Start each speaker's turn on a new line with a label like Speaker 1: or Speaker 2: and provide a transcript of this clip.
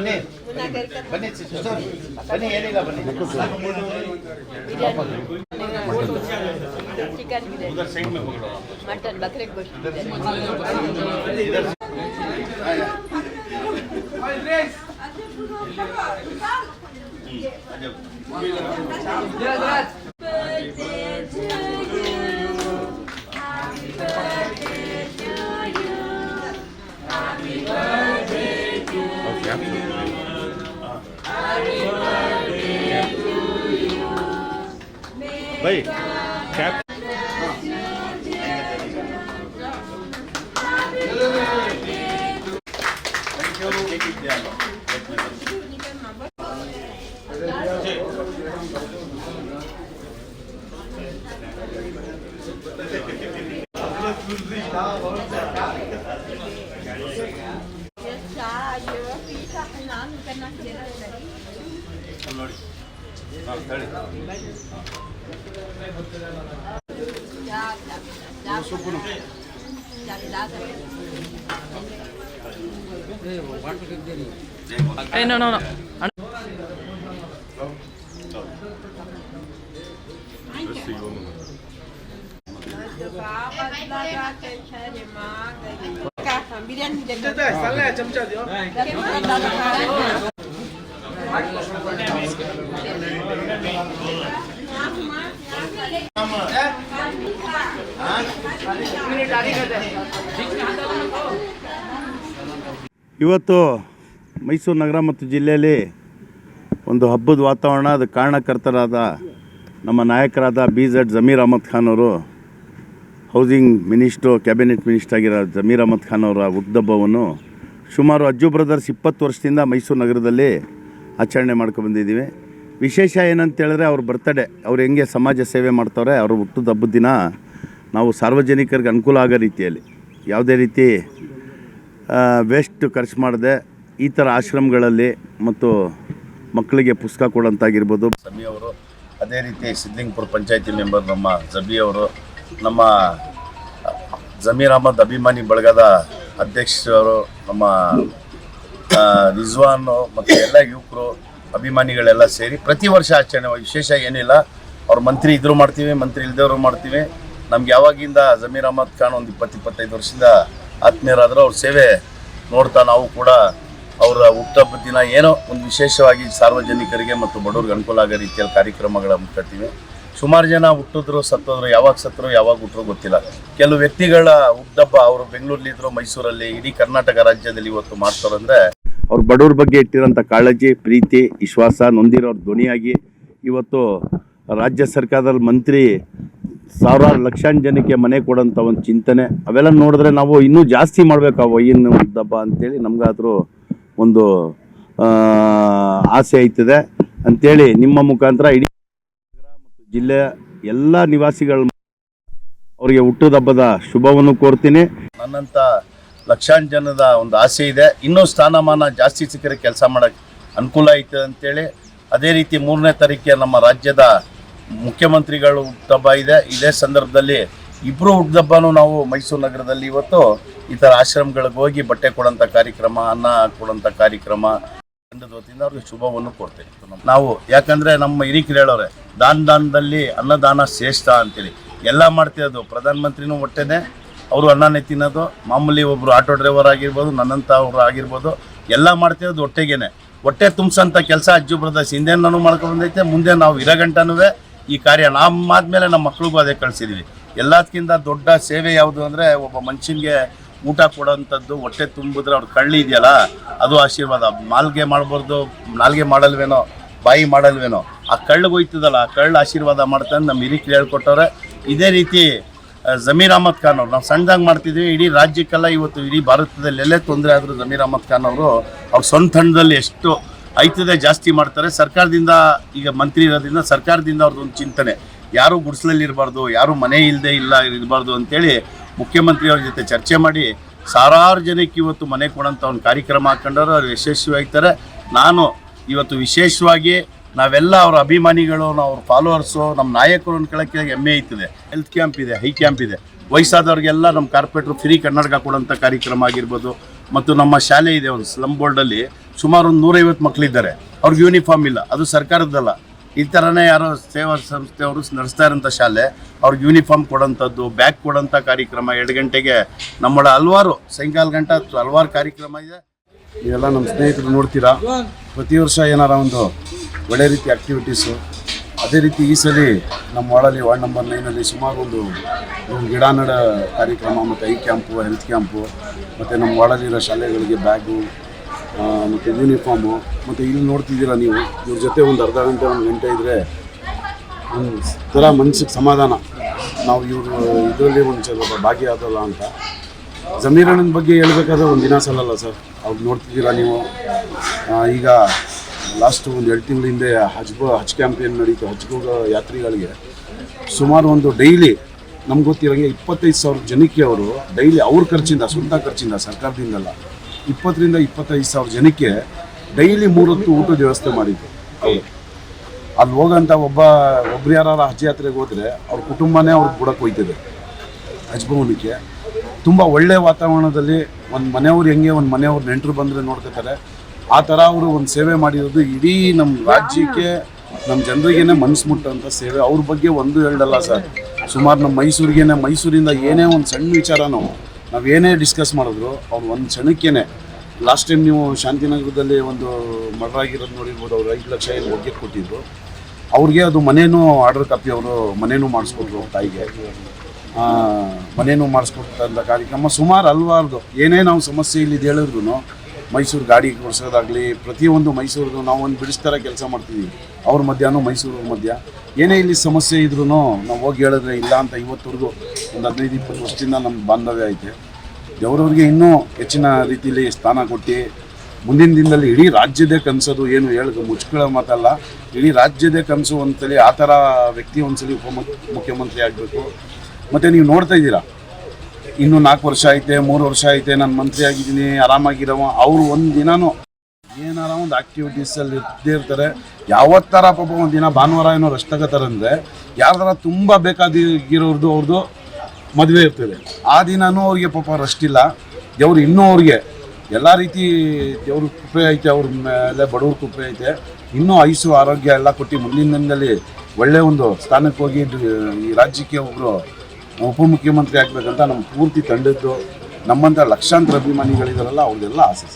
Speaker 1: बने। બને સિસ્ટર બને એનેગા બને
Speaker 2: चिकन उधर साइड में पकड़ो मटन। बकरे गोश्त Hey, birthday Cap-
Speaker 1: ಬೈ ಕ್ಯಾಪ್ ನೋಡಿ ಹಾಂ ಹೇಳಿ ಇವತ್ತು ಮೈಸೂರು ನಗರ ಮತ್ತು ಜಿಲ್ಲೆಯಲ್ಲಿ ಒಂದು ಹಬ್ಬದ ವಾತಾವರಣ ಅದಕ್ಕೆ ಕಾರಣಕರ್ತರಾದ ನಮ್ಮ ನಾಯಕರಾದ ಬಿ ಝಡ್ ಜಮೀರ್ ಅಹಮದ್ ಖಾನ್ ಅವರು ಹೌಸಿಂಗ್ ಮಿನಿಸ್ಟ್ರು, ಕ್ಯಾಬಿನೆಟ್ ಮಿನಿಸ್ಟರ್ ಆಗಿರೋ ಜಮೀರ್ ಅಹಮದ್ ಖಾನ್ ಅವರ ಹುಟ್ಟುಹಬ್ಬವನ್ನು ಸುಮಾರು ಅಜ್ಜು ಬ್ರದರ್ಸ್ ಇಪ್ಪತ್ತು ವರ್ಷದಿಂದ ಮೈಸೂರು ನಗರದಲ್ಲಿ ಆಚರಣೆ ಮಾಡ್ಕೊಬಂದಿದ್ದೀವಿ ವಿಶೇಷ ಏನಂತೇಳಿದ್ರೆ ಅವ್ರ ಬರ್ತಡೇ ಅವ್ರು ಹೆಂಗೆ ಸಮಾಜ ಸೇವೆ ಮಾಡ್ತಾವ್ರೆ, ಅವ್ರ ಹುಟ್ಟಿದ ಹಬ್ಬದ ದಿನ ನಾವು ಸಾರ್ವಜನಿಕರಿಗೆ ಅನುಕೂಲ ಆಗೋ ರೀತಿಯಲ್ಲಿ, ಯಾವುದೇ ರೀತಿ ವೇಸ್ಟ್ ಖರ್ಚು ಮಾಡದೆ ಈ ಥರ ಆಶ್ರಮಗಳಲ್ಲಿ ಮತ್ತು ಮಕ್ಕಳಿಗೆ ಪುಸ್ತಕ ಕೊಡೋಂತಾಗಿರ್ಬೋದು. ಸಮಿ ಅವರು, ಅದೇ ರೀತಿ ಸಿದ್ಲಿಂಗ್ಪುರ ಪಂಚಾಯತಿ ಮೆಂಬರ್ ನಮ್ಮ ಜಬಿ ಅವರು ನಮ್ಮ ಜಮೀರ್ ಅಹಮದ್ ಅಭಿಮಾನಿ ಬಳಗದ ಅಧ್ಯಕ್ಷರು, ನಮ್ಮ ರಿಜ್ವಾನು ಮತ್ತು ಎಲ್ಲ ಯುವಕರು, ಅಭಿಮಾನಿಗಳೆಲ್ಲ ಸೇರಿ ಪ್ರತಿ ವರ್ಷ ಆಚರಣೆ, ವಿಶೇಷ ಏನಿಲ್ಲ. ಅವ್ರು ಮಂತ್ರಿ ಇದ್ರು ಮಾಡ್ತೀವಿ, ಮಂತ್ರಿ ಇಲ್ದವರು ಮಾಡ್ತೀವಿ. ನಮ್ಗೆ ಯಾವಾಗಿಂದ ಜಮೀರ್ ಅಹಮದ್ ಖಾನ್ ಒಂದು ಇಪ್ಪತ್ತು ಇಪ್ಪತ್ತೈದು ವರ್ಷದಿಂದ ಆತ್ಮೀಯರಾದರೂ ಅವ್ರ ಸೇವೆ ನೋಡ್ತಾ ನಾವು ಕೂಡ ಅವರ ಹುಟ್ಟುಹಬ್ಬದ ದಿನ ಏನೋ ಒಂದು ವಿಶೇಷವಾಗಿ ಸಾರ್ವಜನಿಕರಿಗೆ ಮತ್ತು ಬಡವ್ರಿಗೆ ಅನುಕೂಲ ಆಗೋ ರೀತಿಯಲ್ಲಿ ಕಾರ್ಯಕ್ರಮಗಳ ಹಮ್ಮಿಕೊಳ್ತೀವಿ ಸುಮಾರು ಜನ ಹುಟ್ಟಿದ್ರು, ಸತ್ತೋದ್ರು, ಯಾವಾಗ ಸತ್ತರು, ಯಾವಾಗ ಹುಟ್ಟರು ಗೊತ್ತಿಲ್ಲ. ಕೆಲವು ವ್ಯಕ್ತಿಗಳ ಹುಟ್ಟಬ್ಬ ಅವರು ಬೆಂಗಳೂರಲ್ಲಿದ್ರು ಮೈಸೂರಲ್ಲಿ, ಇಡೀ ಕರ್ನಾಟಕ ರಾಜ್ಯದಲ್ಲಿ ಇವತ್ತು ಮಾಡ್ತಾರಂದ್ರೆ ಅವ್ರು ಬಡವ್ರ ಬಗ್ಗೆ ಇಟ್ಟಿರೋಂಥ ಕಾಳಜಿ, ಪ್ರೀತಿ, ವಿಶ್ವಾಸ ನೊಂದಿರೋರ ಧ್ವನಿಯಾಗಿ ಇವತ್ತು ರಾಜ್ಯ ಸರ್ಕಾರದಲ್ಲಿ ಮಂತ್ರಿ ಸಾವಿರಾರು ಲಕ್ಷಾನ್ ಜನಕ್ಕೆ ಮನೆ ಕೊಡೋಂಥ ಒಂದು ಚಿಂತನೆ. ಅವೆಲ್ಲ ನೋಡಿದ್ರೆ ನಾವು ಇನ್ನೂ ಜಾಸ್ತಿ ಮಾಡಬೇಕು ಆ ವಯ್ಯನ ಹುಟ್ಟುಹಬ್ಬ ಅಂತೇಳಿ ನಮಗಾದರೂ ಒಂದು ಆಸೆ ಆಯ್ತದೆ ಅಂತೇಳಿ ನಿಮ್ಮ ಮುಖಾಂತರ ಇಡೀ ಜಿಲ್ಲೆಯ ಎಲ್ಲ ನಿವಾಸಿಗಳ ಅವರಿಗೆ ಹುಟ್ಟದ ಹಬ್ಬದ ಶುಭವನ್ನು ಕೋರ್ತೀನಿ. ನನ್ನಂತ ಲಕ್ಷಾಂತರ ಜನದ ಒಂದು ಆಸೆ ಇದೆ. ಇನ್ನೂ ಸ್ಥಾನಮಾನ ಜಾಸ್ತಿ ಸಿಕ್ಕರೆ ಕೆಲಸ ಮಾಡಕ್ಕೆ ಅನುಕೂಲ ಐತೆ ಅಂತೇಳಿ ಅದೇ ರೀತಿ ಮೂರನೇ ತಾರೀಕಿಗೆ ನಮ್ಮ ರಾಜ್ಯದ ಮುಖ್ಯಮಂತ್ರಿಗಳು ಹುಟ್ಟುಹಬ್ಬ ಇದೆ. ಇದೇ ಸಂದರ್ಭದಲ್ಲಿ ಇಬ್ಬರು ಹುಟ್ಟುಹಬ್ಬನೂ ನಾವು ಮೈಸೂರು ನಗರದಲ್ಲಿ ಇವತ್ತು ಈ ಥರ ಆಶ್ರಮಗಳಿಗೆ ಹೋಗಿ ಬಟ್ಟೆ ಕೊಡೋಂಥ ಕಾರ್ಯಕ್ರಮ, ಅನ್ನ ಕೊಡೋಂಥ ಕಾರ್ಯಕ್ರಮ, ತಂಡದ ವತಿಯಿಂದ ಅವ್ರಿಗೆ ಶುಭವನ್ನು ಕೊಡ್ತೇವೆ ನಾವು ಯಾಕಂದರೆ ನಮ್ಮ ಹಿರಿಕರು ಹೇಳೋರೆ ದಾನ ದಾನದಲ್ಲಿ ಅನ್ನದಾನ ಶ್ರೇಷ್ಠ ಅಂತೇಳಿ. ಎಲ್ಲ ಮಾಡ್ತಿರೋದು ಪ್ರಧಾನಮಂತ್ರಿನೂ ಹೊಟ್ಟೆನೆ. ಅವರು ಅನ್ನನೇ ತಿನ್ನೋದು. ಮಾಮೂಲಿ ಒಬ್ಬರು ಆಟೋ ಡ್ರೈವರ್ ಆಗಿರ್ಬೋದು ನನ್ನಂಥ ಅವರು ಆಗಿರ್ಬೋದು. ಎಲ್ಲ ಮಾಡ್ತಿರೋದು ಹೊಟ್ಟೆಗೇನೆ. ಹೊಟ್ಟೆ ತುಂಬಿಸೋಂಥ ಕೆಲಸ ಅಜ್ಜು ಬ್ರದರ್ಸ್ ಹಿಂದೆ ನಾನು ಮಾಡ್ಕೊಂಡು ಬಂದೈತೆ, ಮುಂದೆ ನಾವು ಇರೋ ಗಂಟನೂ ಈ ಕಾರ್ಯ ನಮ್ಮ ಮೇಲೆ ನಮ್ಮ ಮಕ್ಳಿಗೂ ಅದೇ ಕಳಿಸಿದ್ವಿ. ಎಲ್ಲದಕ್ಕಿಂತ ದೊಡ್ಡ ಸೇವೆ ಯಾವುದು ಅಂದರೆ ಒಬ್ಬ ಮನುಷ್ಯನಿಗೆ ಊಟ ಕೊಡೋಂಥದ್ದು, ಹೊಟ್ಟೆ ತುಂಬಿದ್ರೆ ಅವ್ರ ಕಳ್ಳಿ ಇದೆಯಲ್ಲ, ಅದು ಆಶೀರ್ವಾದ. ಮಾಲ್ಗೆ ಮಾಡ್ಬಾರ್ದು ನಾಲ್ಗೆ ಮಾಡಲ್ವೇನೋ, ಬಾಯಿ ಮಾಡಲ್ವೇನೋ. ಆ ಕಳ್ಳು ಹೋಯ್ತದಲ್ಲ, ಆ ಕಳ್ಳು ಆಶೀರ್ವಾದ ಮಾಡ್ತಾನೆ ನಮ್ಮ ಹಿರಿಕರು ಹೇಳ್ಕೊಟ್ಟವ್ರೆ. ಇದೇ ರೀತಿ ಜಮೀರ್ ಅಹಮದ್ ಖಾನ್ ಅವ್ರು, ನಾವು ಸಣ್ಣದಾಗಿ ಮಾಡ್ತಿದ್ವಿ, ಇಡೀ ರಾಜ್ಯಕ್ಕೆಲ್ಲ ಇವತ್ತು ಇಡೀ ಭಾರತದಲ್ಲಿ ಎಲ್ಲೇ ತೊಂದರೆ ಆದರೂ ಜಮೀರ್ ಅಹಮದ್ ಖಾನ್ ಅವರು, ಅವ್ರ ಸ್ವಂತ ಹಣದಲ್ಲಿ ಎಷ್ಟು ಐತದೆ ಜಾಸ್ತಿ ಮಾಡ್ತಾರೆ. ಸರ್ಕಾರದಿಂದ, ಈಗ ಮಂತ್ರಿ ಇರೋದ್ರಿಂದ ಸರ್ಕಾರದಿಂದ ಅವ್ರದ್ದು ಒಂದು ಚಿಂತನೆ. ಯಾರು ಗುಡಿಸಲಲ್ಲಿ ಇರಬಾರ್ದು ಯಾರು ಮನೆ ಇಲ್ಲದೆ ಇಲ್ಲ ಇರಬಾರ್ದು ಅಂತೇಳಿ ಮುಖ್ಯಮಂತ್ರಿಯವ್ರ ಜೊತೆ ಚರ್ಚೆ ಮಾಡಿ ಸಾವಿರಾರು ಜನಕ್ಕೆ ಇವತ್ತು ಮನೆ ಕೊಡೋಂಥ ಒಂದು ಕಾರ್ಯಕ್ರಮ ಹಾಕೊಂಡವರು ಅವ್ರು ಯಶಸ್ವಿ ಆಗ್ತಾರೆ ನಾನು ಇವತ್ತು ವಿಶೇಷವಾಗಿ ನಾವೆಲ್ಲ ಅವ್ರ ಅಭಿಮಾನಿಗಳು, ಅವ್ರ ಫಾಲೋವರ್ಸು ನಮ್ಮ ನಾಯಕರು ಕೇಳಕ್ಕೆ ಹೆಮ್ಮೆ ಐತಿದೆ ಹೆಲ್ತ್ ಕ್ಯಾಂಪ್ ಇದೆ ಹೈ ಕ್ಯಾಂಪ್ ಇದೆ. ವಯಸ್ಸಾದವ್ರಿಗೆಲ್ಲ ನಮ್ಮ ಕಾರ್ಪೊರೇಟ್ರು ಫ್ರೀ ಕನ್ನಡಕ ಕೊಡೋಂಥ ಕಾರ್ಯಕ್ರಮ ಆಗಿರ್ಬೋದು. ಮತ್ತು ನಮ್ಮ ಶಾಲೆ ಇದೆ ಒಂದು ಸ್ಲಮ್ ಬೋರ್ಡಲ್ಲಿ
Speaker 3: ಸುಮಾರು ಒಂದು ನೂರೈವತ್ತು ಮಕ್ಕಳಿದ್ದಾರೆ ಅವ್ರಿಗೆ ಯೂನಿಫಾರ್ಮ್ ಇಲ್ಲ, ಅದು ಸರ್ಕಾರದ್ದಲ್ಲ. ಈ ಥರನೇ ಯಾರೋ ಸೇವಾ ಸಂಸ್ಥೆಯವರು ನಡೆಸ್ತಾ ಇರೋಂಥ ಶಾಲೆ, ಅವ್ರಿಗೆ ಯೂನಿಫಾರ್ಮ್ ಕೊಡೋಂಥದ್ದು ಬ್ಯಾಗ್ ಕೊಡೋಂಥ ಕಾರ್ಯಕ್ರಮ. ಎರಡು ಗಂಟೆಗೆ ನಮ್ಮಳ ಹಲವಾರು, ಸಾಯಂಕಾಲ ಗಂಟೆ ಹಲವಾರು ಕಾರ್ಯಕ್ರಮ ಇದೆ. ಇವೆಲ್ಲ ನಮ್ಮ ಸ್ನೇಹಿತರು ನೋಡ್ತೀರಾ? ಪ್ರತಿ ವರ್ಷ ಏನಾರ ಒಂದು ಒಳ್ಳೆ ರೀತಿ ಆ್ಯಕ್ಟಿವಿಟೀಸು ಅದೇ ರೀತಿ ಈ ಸಲ ನಮ್ಮ ವಾರ್ಡಲ್ಲಿ, ವಾರ್ಡ್ ನಂಬರ್ ನೈನಲ್ಲಿ ಸುಮಾರು ಒಂದು ಗಿಡ ನಡ ಕಾರ್ಯಕ್ರಮ ಮತ್ತು ಐ ಕ್ಯಾಂಪು ಹೆಲ್ತ್ ಕ್ಯಾಂಪು ಮತ್ತು ನಮ್ಮ ವಾರ್ಡಲ್ಲಿರೋ ಶಾಲೆಗಳಿಗೆ ಬ್ಯಾಗು ಮತ್ತು ಯೂನಿಫಾರ್ಮು ಮತ್ತು ಇಲ್ಲಿ ನೋಡ್ತಿದ್ದೀರಾ ನೀವು, ಇವ್ರ ಜೊತೆ ಒಂದು ಅರ್ಧ ಗಂಟೆ, ಒಂದು ಗಂಟೆ ಇದ್ದರೆ ಥರ ಮನ್ಸಿಗೆ ಸಮಾಧಾನ. ನಾವು ಇವರು, ಇದರಲ್ಲಿ ಒಂದು ಸ್ವಲ್ಪ ಭಾಗಿಯಾದಲ್ಲ ಅಂತ. ಜಮೀರಣ್ಣನ ಬಗ್ಗೆ ಹೇಳ್ಬೇಕಾದ್ರೆ ಒಂದು ದಿನ ಸಲ್ಲಲ್ಲ ಸರ್. ಅವ್ರು ನೋಡ್ತಿದ್ದೀರಾ ನೀವು? ಈಗ ಲಾಸ್ಟ್ ಒಂದು ಎರಡು ತಿಂಗಳ ಹಿಂದೆ ಹಜ್ ಹಜ್ ಕ್ಯಾಂಪೇನ್ ನಡೀತು ಹಜ್ ಹೋಗೋ ಯಾತ್ರಿಗಳಿಗೆ. ಸುಮಾರು ಒಂದು ಡೈಲಿ, ನಮ್ಗೆ ಗೊತ್ತಿರೋಂಗೆ ಇಪ್ಪತ್ತೈದು ಸಾವಿರ ಜನಕ್ಕೆ ಅವರು ಡೈಲಿ ಅವ್ರ ಖರ್ಚಿಂದ, ಸ್ವಂತ ಖರ್ಚಿಂದ, ಸರ್ಕಾರದಿಂದಲ್ಲ, ಇಪ್ಪತ್ತರಿಂದ ಇಪ್ಪತ್ತೈದು ಸಾವಿರ ಜನಕ್ಕೆ ಡೈಲಿ ಮೂರೊತ್ತು ಊಟದ ವ್ಯವಸ್ಥೆ ಮಾಡಿದ್ದು ಅಲ್ಲಿ ಹೋಗೋಂಥ ಒಬ್ಬ, ಒಬ್ರು ಯಾರು ಹಜ್ ಯಾತ್ರೆಗೆ ಹೋದರೆ ಅವ್ರ ಕುಟುಂಬನೇ ಅವ್ರಿಗೆ ಬುಡಕ್ಕೆ ಹೋಯ್ತದೆ, ಹಜ್ ಭವನಕ್ಕೆ. ತುಂಬ ಒಳ್ಳೆಯ ವಾತಾವರಣದಲ್ಲಿ ಒಂದು ಮನೆಯವ್ರು ಹೆಂಗೆ, ಒಂದು ಮನೆಯವ್ರು ನೆಂಟರು ಬಂದರೆ ನೋಡ್ಕೋತಾರೆ. ಆ ಥರ ಅವರು ಒಂದು ಸೇವೆ ಮಾಡಿರೋದು ಇಡೀ ನಮ್ಮ ರಾಜ್ಯಕ್ಕೆ ನಮ್ಮ ಜನರಿಗೇನೆ ಮನಸ್ಸು ಮುಟ್ಟಂಥ ಸೇವೆ. ಅವ್ರ ಬಗ್ಗೆ ಒಂದು ಎರಡಲ್ಲ ಸರ್. ಸುಮಾರು ನಮ್ಮ ಮೈಸೂರಿಗೇನೆ, ಮೈಸೂರಿಂದ ಏನೇ ಒಂದು ಸಣ್ಣ ವಿಚಾರ ನಾವು ಏನೇ ಡಿಸ್ಕಸ್ ಮಾಡಿದ್ರು, ಅವ್ರು ಒಂದು ಕ್ಷಣಕ್ಕೇನೆ, ಲಾಸ್ಟ್ ಟೈಮ್ ನೀವು ಶಾಂತಿನಗರದಲ್ಲಿ ಒಂದು ಮರ್ಡರ್ ನೋಡಿರ್ಬೋದು, ಅವ್ರು ಐದು ಲಕ್ಷ ಏನು ಹೋಗಿ ಕೊಟ್ಟಿದ್ರು, ಅವ್ರಿಗೆ ಅದು ಮನೇನೂ ಆರ್ಡರ್ ಕಾಪಿ ಅವರು ಮನೇನೂ ಮಾಡಿಸ್ಕೊಟ್ರು ತಾಯಿಗೆ. ಮನೇನೂ ಮಾಡಿಸ್ಕೊಟ್ಟಂಥ ಕಾರ್ಯಕ್ರಮ ಸುಮಾರು ಅಲ್ವಾರ್ದು. ಏನೇ ನಾವು ಸಮಸ್ಯೆ ಇಲ್ಲಿ ಹೇಳಿದ್ರು ಮೈಸೂರು ಗಾಡಿ ಕೊಡಿಸೋದಾಗಲಿ ಪ್ರತಿಯೊಂದು ಮೈಸೂರಿಗೂ ನಾವು ಒಂದು ಬಿಡಿಸ್ತಾರ ಕೆಲಸ ಮಾಡ್ತೀವಿ ಅವ್ರ ಮಧ್ಯಾಹ್ನ ಮೈಸೂರು ಮಧ್ಯ. ಏನೇ ಇಲ್ಲಿ ಸಮಸ್ಯೆ ಇದ್ರೂ ನಾವು ಹೋಗಿ ಹೇಳಿದ್ರೆ ಇಲ್ಲ ಅಂತ ಇವತ್ತವರೆಗೂ ಒಂದು ಹದಿನೈದು, ಇಪ್ಪತ್ತು ವರ್ಷದಿಂದ ನಮ್ಮ ಬಾಂಧವ್ಯ ಐತೆ. ದೇವರವ್ರಿಗೆ ಇನ್ನೂ ಹೆಚ್ಚಿನ ರೀತಿಯಲ್ಲಿ ಸ್ಥಾನ ಕೊಟ್ಟು, ಮುಂದಿನ ದಿನದಲ್ಲಿ ಇಡೀ ರಾಜ್ಯದೇ ಕನಸೋದು ಏನು ಹೇಳೋದು ಮುಚ್ಕೊಳ್ಳೋ ಮಾತಲ್ಲ. ಇಡೀ ರಾಜ್ಯದೇ ಕನಸು ಒಂದ್ಸಲಿ ಆ ಥರ ವ್ಯಕ್ತಿ ಒಂದ್ಸಲಿ ಉಪ ಮುಖ್ಯಮಂತ್ರಿ ಆಗಬೇಕು. ಮತ್ತು ನೀವು ನೋಡ್ತಾ ಇದ್ದೀರಾ? ಇನ್ನು ನಾಲ್ಕು ವರ್ಷ ಐತೆ, ಮೂರು ವರ್ಷ ಐತೆ, ನಾನು ಮಂತ್ರಿ ಆಗಿದ್ದೀನಿ, ಆರಾಮಾಗಿರವ. ಅವರು ಒಂದು ದಿನನೂ ಏನಾರ ಒಂದು ಆಕ್ಟಿವಿಟೀಸಲ್ಲಿ ಇದ್ದೇ ಇರ್ತಾರೆ. ಯಾವತ್ತಾರ ಪಾಪ ಒಂದು ದಿನ ಭಾನುವಾರ ಏನೋ ರೆಸ್ಟ್ ತಗೋತಾರೆ ಅಂದರೆ ಯಾರ್ದಾರ ತುಂಬ ಬೇಕಾದಿರೋರ್ದು ಅವ್ರದ್ದು ಮದುವೆ ಇರ್ತದೆ. ಆ ದಿನವೂ ಅವ್ರಿಗೆ ಪಾಪ ರೆಸ್ಟ್ ಇಲ್ಲ. ದೇವ್ರು ಇನ್ನೂ ಅವ್ರಿಗೆ ಎಲ್ಲ ರೀತಿ ದೇವ್ರ ಕೃಪೆ ಐತೆ, ಅವ್ರ ಮೇಲೆ ಬಡವ್ರ ಕೃಪೆ ಐತೆ. ಇನ್ನೂ ಐಸು ಆರೋಗ್ಯ ಎಲ್ಲ ಕೊಟ್ಟು ಮುಂದಿನ ದಿನದಲ್ಲಿ ಒಳ್ಳೆ ಒಂದು ಸ್ಥಾನಕ್ಕೆ ಹೋಗಿ ಈ ರಾಜ್ಯಕ್ಕೆ ಒಬ್ಬರು ಉಪಮುಖ್ಯಮಂತ್ರಿ ಆಗ್ಬೇಕಂತ ನಮ್ಮ ಪೂರ್ತಿ ತಂಡದ್ದು ನಮ್ಮಂಥ ಲಕ್ಷಾಂತರ ಅಭಿಮಾನಿಗಳಿದಾರಲ್ಲ ಅವ್ರದ್ದೆಲ್ಲ ಆಸೆ